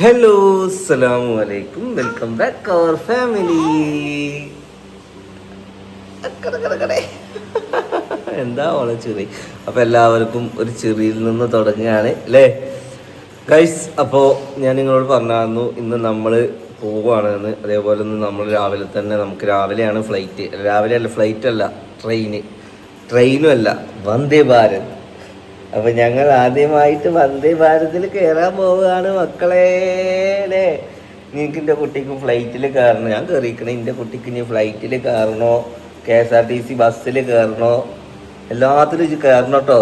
Hello അസ്സലാമു അലൈക്കും welcome back അവർ family എന്താ ഓളെ ചെറിയ അപ്പൊ എല്ലാവർക്കും ഒരു ചെറിയിൽ നിന്ന് തുടങ്ങുകയാണ് അല്ലേ? ഗൈസ് അപ്പോൾ ഞാൻ നിങ്ങളോട് പറഞ്ഞായിരുന്നു ഇന്ന് നമ്മൾ പോവുകയാണെന്ന്. അതേപോലെ ഒന്ന് നമ്മൾ രാവിലെ തന്നെ നമുക്ക് രാവിലെയാണ് ഫ്ലൈറ്റ് രാവിലെ അല്ല ഫ്ലൈറ്റ് അല്ല ട്രെയിന് ട്രെയിനും അല്ല വന്ദേ ഭാരത്. അപ്പൊ ഞങ്ങൾ ആദ്യമായിട്ട് വന്ദേ ഭാരതിൽ കയറാൻ പോവുകയാണ് മക്കളെ. അല്ലേ നിനക്ക് എന്റെ കുട്ടിക്ക് ഫ്ലൈറ്റിൽ കയറണം ഞാൻ കയറിക്കണേ എന്റെ കുട്ടിക്ക് ഇനി ഫ്ലൈറ്റിൽ കയറണോ K S R T C ബസ്സിൽ കയറണോ എല്ലാത്തിലും കയറണം കേട്ടോ.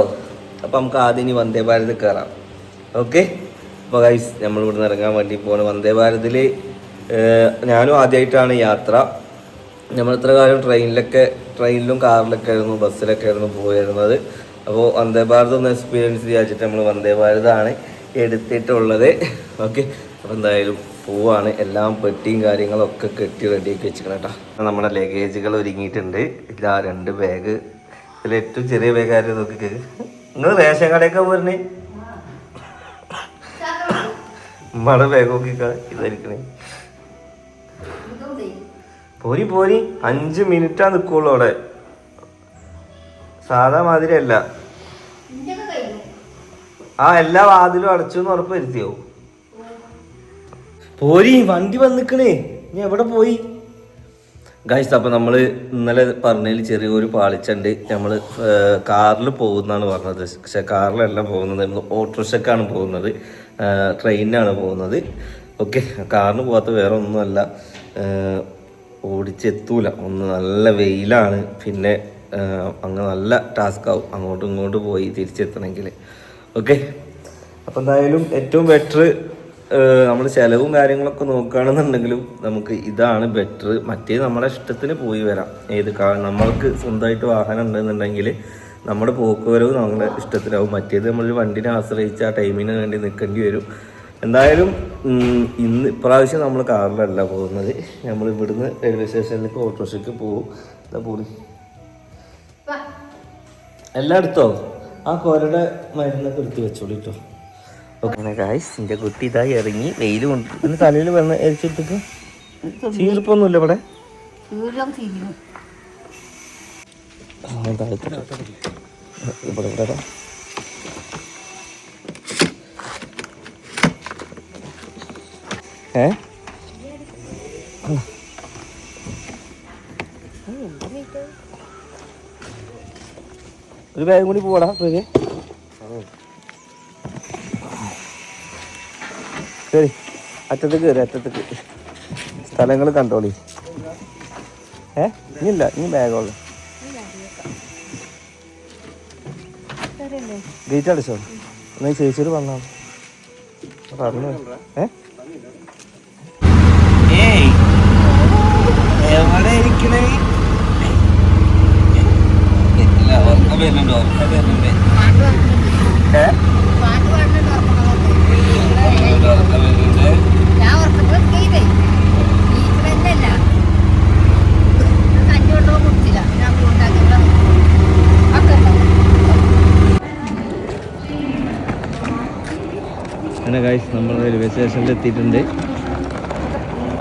അപ്പം നമുക്ക് ആദ്യം ഇനി വന്ദേ ഭാരത് കയറാം ഓക്കെ അപ്പോൾ ഗൈസ് നമ്മൾ ഇവിടുന്ന് ഇറങ്ങാൻ വേണ്ടി പോകണം വന്ദേ ഭാരതിൽ ഞാനും ആദ്യമായിട്ടാണ് യാത്ര. നമ്മൾ ഇത്ര കാലം ട്രെയിനിലൊക്കെ ട്രെയിനിലും കാറിലൊക്കെ ആയിരുന്നു ബസ്സിലൊക്കെ ആയിരുന്നു പോയിരുന്നത്. അപ്പോൾ വന്ദേ ഭാരത് ഒന്ന് എക്സ്പീരിയൻസ് ചെയ്യാച്ചിട്ട് നമ്മൾ വന്ദേ ഭാരതാണ് എടുത്തിട്ടുള്ളത്. ഓക്കെ അപ്പോൾ എന്തായാലും പോവാണ്. എല്ലാം പെട്ടിയും കാര്യങ്ങളൊക്കെ കെട്ടി റെഡിയാക്കി വെച്ചിരിക്കണം കേട്ടോ. നമ്മുടെ ലഗേജുകൾ ഒരുങ്ങിയിട്ടുണ്ട്. ഇതാ രണ്ട് ബാഗ് ഇതിൽ ഏറ്റവും ചെറിയ ബാഗ് ആരും നോക്കി നിങ്ങൾ റേഷൻ കടയൊക്കെ പോരണേ നമ്മുടെ ബാഗ് നോക്കിക്കാ. ഇതായിരിക്കണേ പോരി പോരി. അഞ്ച് മിനിറ്റാ നിൽക്കുള്ളൂ അവിടെ. സാധാ മാതിരി അല്ല. ആ എല്ലാ വാതിലും അടച്ചു എന്ന് ഉറപ്പ് വരുത്തിയോ? പോരി വണ്ടി വന്നിക്കണേ. നീ എവിടെ പോയി? ഗായ്സ് അപ്പം നമ്മൾ ഇന്നലെ പറഞ്ഞതിൽ ചെറിയൊരു പാളിച്ചണ്ട്. നമ്മൾ കാറിൽ പോകുന്നതാണ് പറഞ്ഞത്. പക്ഷെ കാറിലല്ല പോകുന്നത്. ഓട്ടോറിക്ഷക്കാണ് പോകുന്നത്. ട്രെയിനിനാണ് പോകുന്നത്. ഓക്കെ കാറിന് പോകാത്ത വേറെ ഒന്നുമല്ല. ഓടിച്ചെത്തൂല. ഒന്ന് നല്ല വെയിലാണ്. പിന്നെ അങ്ങ് നല്ല ടാസ്ക് ആവും അങ്ങോട്ടും ഇങ്ങോട്ടും പോയി തിരിച്ചെത്തണമെങ്കിൽ ഓക്കെ? അപ്പോൾ എന്തായാലും ഏറ്റവും ബെറ്റർ നമ്മൾ ചിലവും കാര്യങ്ങളൊക്കെ നോക്കുകയാണെന്നുണ്ടെങ്കിലും നമുക്ക് ഇതാണ് ബെറ്റർ മറ്റേ നമ്മുടെ ഇഷ്ടത്തിന് പോയി വരാം. ഏത് കാ നമ്മൾക്ക് സ്വന്തമായിട്ട് വാഹനം ഉണ്ടെന്നുണ്ടെങ്കിൽ നമ്മുടെ പോക്കുവരവ് നമ്മുടെ ഇഷ്ടത്തിലാവും മറ്റേത് നമ്മൾ വണ്ടിനെ ആശ്രയിച്ച് ആ ടൈമിന് വേണ്ടി നിൽക്കേണ്ടി വരും. എന്തായാലും ഇന്ന് ഇപ്രാവശ്യം നമ്മൾ കാറിലല്ല പോകുന്നത്. നമ്മൾ ഇവിടുന്ന് റെയിൽവേ സ്റ്റേഷനിലേക്ക് ഓട്ടോറിക്ഷയ്ക്ക് പോകും. എന്താ പോണി. എല്ലാം എടുത്തോ ആ കോരയുടെ മരുന്നൊക്കെ എടുത്ത് വെച്ചോളൂ കേട്ടോ. ഓക്കെ. ഗായ്സ് എന്റെ കുട്ടി ഇതായി ഇറങ്ങി വെയിൽ കൊണ്ട് പിന്നെ തലയിൽ വെള്ളം എരിച്ചിട്ടേക്ക് ചീർപ്പൊന്നുമില്ല ഇവിടെ? ഇവിടെ. ഒരു ബാഗും കൂടി പോടാ പ്രജെ ശരി അറ്റത്തേക്ക് കയറി അറ്റത്തേക്ക്. സ്ഥലങ്ങൾ കണ്ടോളി. ഏ ഇനിയില്ല ഇനി ബാഗുള്ളു ഗേറ്റ് അടിച്ചോ? എന്നാ ചേച്ചിയോട് പറഞ്ഞാ പറഞ്ഞു. ഏ? എവിടെ ഇരിക്കണേ ഇല്ല ഉറക്കം വരുന്നുണ്ട് ഉറക്കം വരുന്നുണ്ട് ഏ പാട്ട് പാടുന്നുണ്ട് ഉറക്കം ഉറക്കം വരുന്നുണ്ട് ഞാൻ ഉറക്കത്തിൽ ചെയ്തേ നീച്ചതല്ല കഞ്ഞി കൊണ്ടോ കുടിച്ചില്ല ഞാൻ ഉണ്ടാവും അങ്ങനെ ഗൈസ് നമ്മൾ റെയിൽവേ സ്റ്റേഷനിൽ എത്തിയിട്ടുണ്ട്.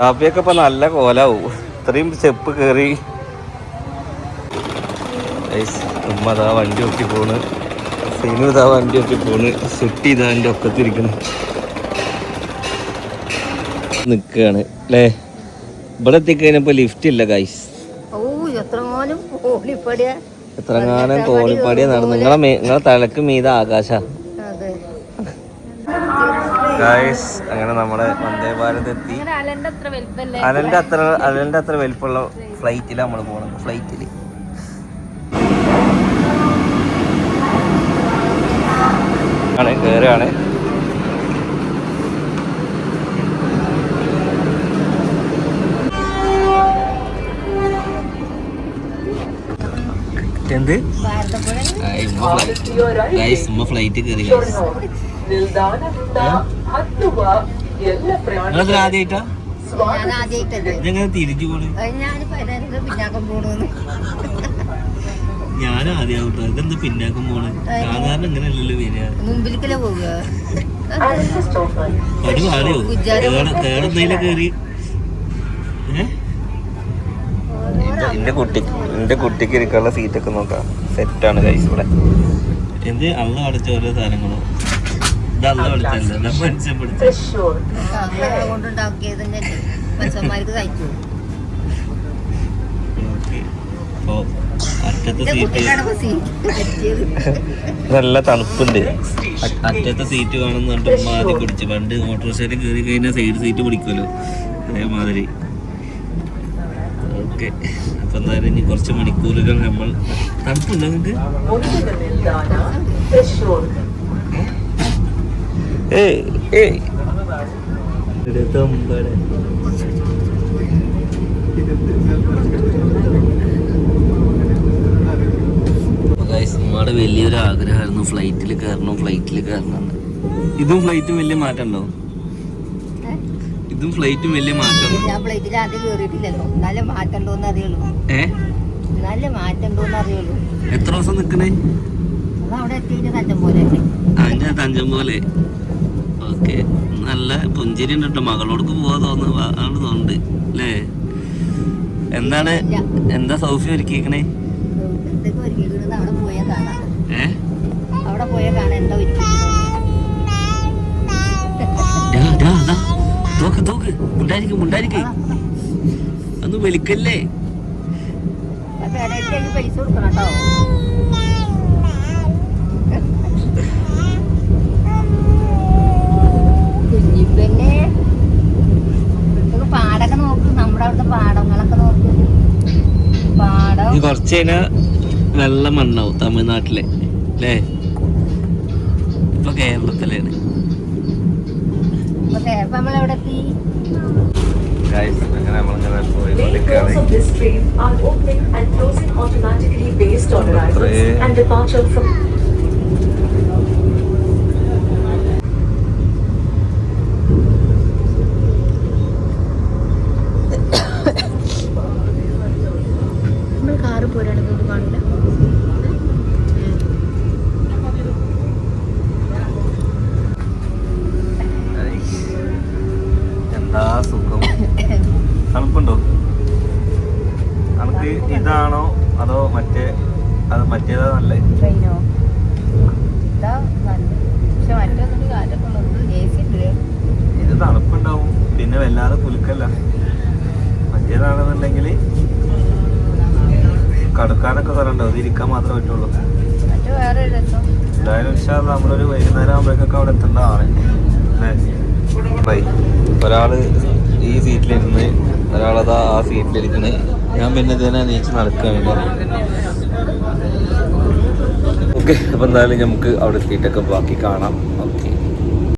കാപ്പിയൊക്കെ ഇപ്പം നല്ല കോലാവും. ഇത്രയും സ്റ്റെപ്പ് കയറി ഉമ്മ അതാ വണ്ടി ഒട്ടി പോണ്. സീനു ഇതാ വണ്ടി ഒട്ടി പോണ്. സുട്ടി ഇതാ എന്റെ ഒക്കത്തിരിക്കണ്. നിൽക്കുകയാണ് അല്ലേ ഇവിടെ എത്തിക്കഴിഞ്ഞപ്പോ ലിഫ്റ്റ് ഇല്ല ഗൈസ് ഓ എത്രങ്ങാനും കോണിപ്പാടിയ നടന്നു. നിങ്ങളെ നിങ്ങളെ തലക്ക് മീത ആകാശ. ഗൈസ് അങ്ങനെ നമ്മുടെ വന്ദേ ഭാരത് എത്തി. അലന്റെ അത്ര അലന്റെ അത്ര വലിപ്പമുള്ള ഫ്ലൈറ്റിലാണ് നമ്മൾ പോണത്. ഫ്ലൈറ്റിൽ കയറുകയാണ് എന്ത്? ഉമ്മ ഫ്ലൈറ്റ് കയറി നിങ്ങളത് ആദ്യമായിട്ടാ ഞാൻ ആദ്യമായിട്ടല്ലേ ഇതെങ്ങനെ തിരിച്ചു പോണ്? ഞാൻ പിന്നാക്കം പോണെന്ന്. ഞാൻ ആദ്യമായിട്ടോ ഇതെന്ത് പിന്നാക്കം പോണേ സാധാരണ ഇങ്ങനെയല്ലല്ലോ വരിക. മുമ്പിലേക്കല്ലേ പോവുക? അത് കയറി എന്റെ കുട്ടി എന്റെ കുട്ടിക്ക് ഇരിക്കാനുള്ള സീറ്റൊക്കെ നോക്കാം. സെറ്റാണ് കൈസ് ഇവിടെ. എന്ത്? അള്ള അടച്ച ഓരോ സാധനങ്ങളോ? ഇത് അള്ള അടച്ചല്ല മനുഷ്യൻ പിടിച്ച അറ്റത്തെ സീറ്റ് നല്ല തണുപ്പുണ്ട്. അറ്റത്തെ സീറ്റ് വേണമെന്ന് പറഞ്ഞിട്ട് ഉമ്മ ആദ്യം പിടിച്ചു. പണ്ട് ഓട്ടോറിക്ഷയിൽ കയറി കഴിഞ്ഞാൽ സൈഡ് സീറ്റ് പിടിക്കുമല്ലോ. അതേമാതിരി. ഓക്കെ. അപ്പൊ എന്തായാലും ഇനി കുറച്ച് മണിക്കൂറുകൾ നമ്മൾ തണുപ്പുണ്ടോ നിങ്ങൾക്ക്? ഏയ് ഏയ്. ഗൈസ് നമ്മുടെ വലിയൊരു ആഗ്രഹമായിരുന്നു ഫ്ലൈറ്റിൽ കയറണം ഫ്ലൈറ്റിൽ കയറണം ഇതും ഫ്ലൈറ്റും വലിയ മാറ്റം ഉണ്ടോ ഇതും ഫ്ലൈറ്റും വലിയ മാറ്റം. ഞാൻ ഫ്ലൈറ്റിൽ ആദ്യം കയറിയിട്ടില്ലല്ലോ. നല്ല മാറ്റം ഉണ്ടോന്ന് അറിയുള്ളൂ. ഏ? നല്ല മാറ്റം ഉണ്ടോന്ന് അറിയുള്ളൂ. എത്ര ദിവസം നിൽക്കണേ അവിടെ എത്തിയിട്ട് തഞ്ചം പോലെ. അങ്ങനെ തഞ്ചം പോലെ. ഓക്കെ. നല്ല പുഞ്ചിരി ഉണ്ട് കേട്ടോ. മകളോടക്ക് പോവാ തോന്നുന്നു. ആണ് തോന്നുന്നുണ്ട്. അല്ലേ എന്താണ്? എന്താ സൗഫി ഒരുക്കിക്കണേ എന്തൊക്കെ ഒരുക്കിക്കുന്നത് അവിടെ പോയാൽ കാണാം. അവിടെ പോയാൽ കാണാം എന്താ. തോക്ക് തോക്ക്. മുണ്ടായിരിക്ക് മുണ്ടായിരിക്ക് അപ്പൊ ഇടയ്ക്ക് പൈസ കൊടുക്കണം കേട്ടോ. കുഞ്ഞിപ്പെന്നെ പാടൊക്കെ നോക്ക്. നമ്മുടെ അവിടുത്തെ പാടങ്ങളൊക്കെ നോക്ക്. പാടം. ഇനി കുറച്ച് കഴിഞ്ഞാ വെള്ളം മണ്ണാവും തമിഴ്നാട്ടിലെ അല്ലേ ഇപ്പൊ കേരളത്തിലാണ്. അത് മറ്റേതാ നല്ലേ? ട്രെയിനോ ഇതാ നല്ല പക്ഷെ മറ്റൊന്നും കാറ്റൊക്കെ ഉള്ളത് എ സി ഉണ്ട് ഇത് തണുപ്പുണ്ടാവും. പിന്നെ വല്ലാതെ കുലുക്കല്ല. മറ്റേതാണെന്നുണ്ടെങ്കിൽ കടക്കാനൊക്കെ തരണ്ടോ അത് ഇരിക്കാൻ മാത്രമേ പറ്റുള്ളൂ. എന്തായാലും ഇൻഷാ നമ്മളൊരു വൈകുന്നേരം ആകുമ്പോഴേക്കൊക്കെ അവിടെ എത്തേണ്ടതാണ് ബൈ. ഒരാൾ ഈ സീറ്റിലിരുന്ന് ഒരാളതാ ആ സീറ്റിലിരിക്കണേ. ഞാൻ പിന്നെ ഇതിനെ നീച്ച് നടക്കുകയാണ് ഓക്കെ അപ്പോൾ എന്തായാലും നമുക്ക് അവിടെ എത്തിയിട്ടൊക്കെ ബാക്കി കാണാം.